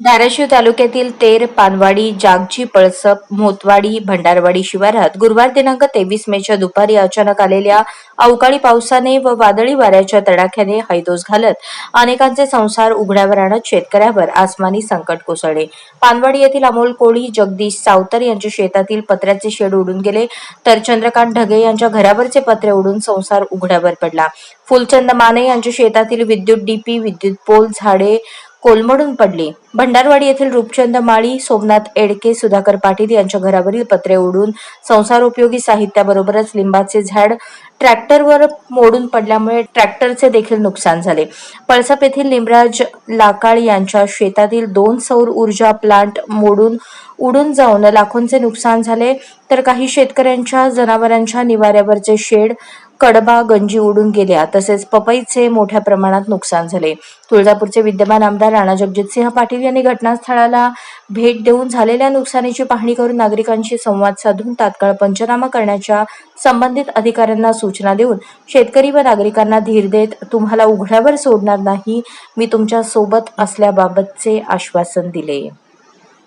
धाराशिव तालुक्यातील तेर पानवाडी जागजी पळसप मोतवाडी भंडारवाडी शिवारात गुरुवार दिनांक तेवीस मेच्या दुपारी अचानक आलेल्या अवकाळी पावसाने व वादळी वाऱ्याच्या तडाख्याने हैदोस घालत अनेकांचे संसार उघड्यावर आणत शेतकऱ्यावर आसमानी संकट कोसळले. पानवाडी येथील अमोल कोळी जगदीश सावतर यांच्या शेतातील पत्र्याचे शेड उडून गेले तर चंद्रकांत ढगे यांच्या घरावरचे पत्रे उडून संसार उघड्यावर पडला. फुलचंद माने यांच्या शेतातील विद्युत डीपी विद्युत पोल झाडे कोलमडून पडली. भंडारवाडी येथील रूपचंद माळी सोमनाथ एडके सुधाकर पाटील यांच्या घरावरील पत्रे उडून संसारोपयोगी साहित्याबरोबरच लिंबाचे झाड ट्रॅक्टरवर मोडून पडल्यामुळे ट्रॅक्टरचे देखील नुकसान झाले. पळसप येथील लिमराज लाकाळ यांच्या शेतातील दोन सौर ऊर्जा प्लांट मोडून उडून जाऊन लाखोंचे नुकसान झाले. तर काही शेतकऱ्यांच्या जनावरांच्या निवाऱ्यावरचे शेड कडबा गंजी उडून गेल्या. तसेच पपईचे मोठ्या प्रमाणात नुकसान झाले. तुळजापूरचे विद्यमान आमदार राणा जगजितसिंह पाटील यांनी घटनास्थळाला भेट देऊन झालेल्या नुकसानीची पाहणी करून नागरिकांशी संवाद साधून तात्काळ पंचनामा करण्याच्या संबंधित अधिकाऱ्यांना सूचना देऊन शेतकरी व नागरिकांना धीर देत तुम्हाला उघड्यावर सोडणार नाही मी तुमच्यासोबत असल्याबाबतचे आश्वासन दिले.